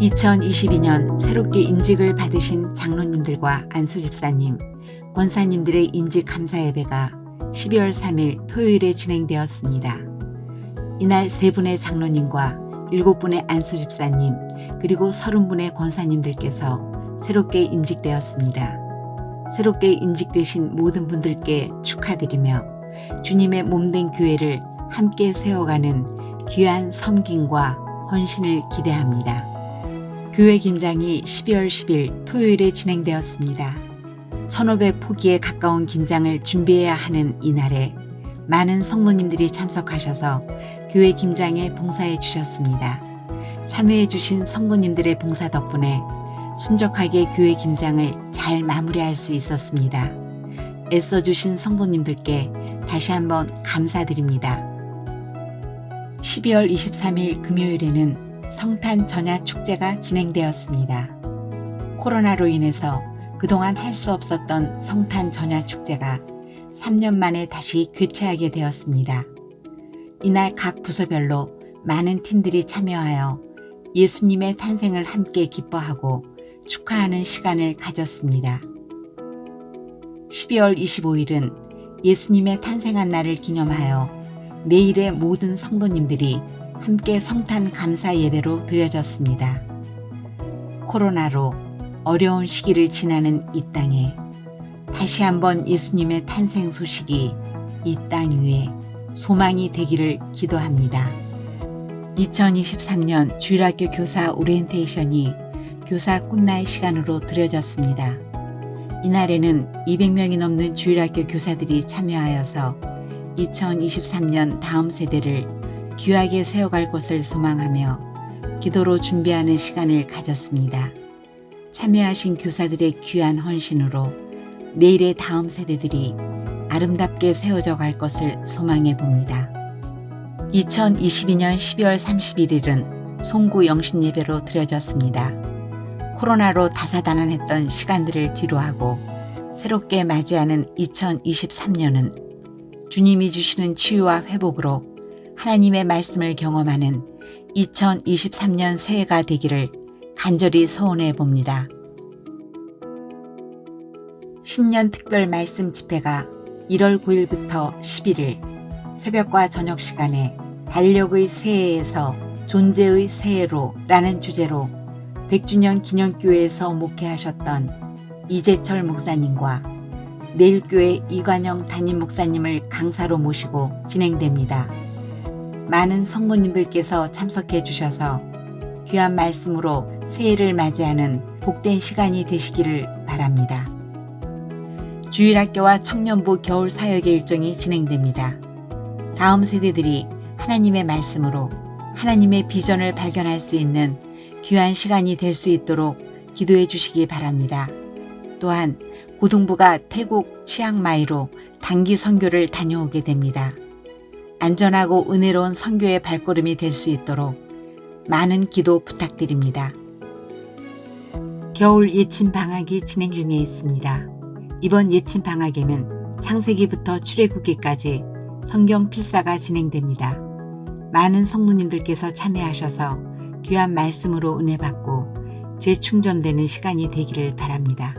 2022년 새롭게 임직을 받으신 장로님들과 안수 집사님, 권사님들의 임직 감사 예배가 12월 3일 토요일에 진행되었습니다. 이날 세 분의 장로님과 일곱 분의 안수 집사님, 그리고 서른 분의 권사님들께서 새롭게 임직되었습니다. 새롭게 임직되신 모든 분들께 축하드리며 주님의 몸된 교회를 함께 세워가는 귀한 섬김과 헌신을 기대합니다. 교회 김장이 12월 10일 토요일에 진행되었습니다. 1500 포기에 가까운 김장을 준비해야 하는 이날에 많은 성도님들이 참석하셔서 교회 김장에 봉사해 주셨습니다. 참여해 주신 성도님들의 봉사 덕분에 순적하게 교회 김장을 잘 마무리할 수 있었습니다. 애써 주신 성도님들께 다시 한번 감사드립니다. 12월 23일 금요일에는 성탄 전야 축제가 진행되었습니다. 코로나로 인해서 그동안 할 수 없었던 성탄 전야 축제가 3년 만에 다시 개최하게 되었습니다. 이날 각 부서별로 많은 팀들이 참여하여 예수님의 탄생을 함께 기뻐하고 축하하는 시간을 가졌습니다. 12월 25일은 예수님의 탄생한 날을 기념하여 내일의 모든 성도님들이 함께 성탄 감사 예배로 드려졌습니다. 코로나로 어려운 시기를 지나는 이 땅에 다시 한번 예수님의 탄생 소식이 이 땅 위에 소망이 되기를 기도합니다. 2023년 주일학교 교사 오리엔테이션이 교사 꽃날 시간으로 드려졌습니다. 이날에는 200명이 넘는 주일학교 교사들이 참여하여서 2023년 다음 세대를 귀하게 세워갈 것을 소망하며 기도로 준비하는 시간을 가졌습니다. 참여하신 교사들의 귀한 헌신으로 내일의 다음 세대들이 아름답게 세워져 갈 것을 소망해 봅니다. 2022년 12월 31일은 송구 영신 예배로 드려졌습니다. 코로나로 다사다난했던 시간들을 뒤로하고 새롭게 맞이하는 2023년은 주님이 주시는 치유와 회복으로 하나님의 말씀을 경험하는 2023년 새해가 되기를 간절히 소원해 봅니다. 신년 특별 말씀 집회가 1월 9일부터 11일 새벽과 저녁 시간에 달력의 새해에서 존재의 새해로 라는 주제로 100주년 기념교회에서 목회하셨던 이재철 목사님과 내일교회 이관영 담임 목사님을 강사로 모시고 진행됩니다. 많은 성도님들께서 참석해 주셔서 귀한 말씀으로 새해를 맞이하는 복된 시간이 되시기를 바랍니다. 주일학교와 청년부 겨울 사역의 일정이 진행됩니다. 다음 세대들이 하나님의 말씀으로 하나님의 비전을 발견할 수 있는 귀한 시간이 될 수 있도록 기도해 주시기 바랍니다. 또한 고등부가 태국 치앙마이로 단기 선교를 다녀오게 됩니다. 안전하고 은혜로운 선교의 발걸음이 될 수 있도록 많은 기도 부탁드립니다. 겨울 예침 방학이 진행 중에 있습니다. 이번 예침 방학에는 창세기부터 출애굽기까지 성경 필사가 진행됩니다. 많은 성도님들께서 참여하셔서 귀한 말씀으로 은혜 받고 재충전되는 시간이 되기를 바랍니다.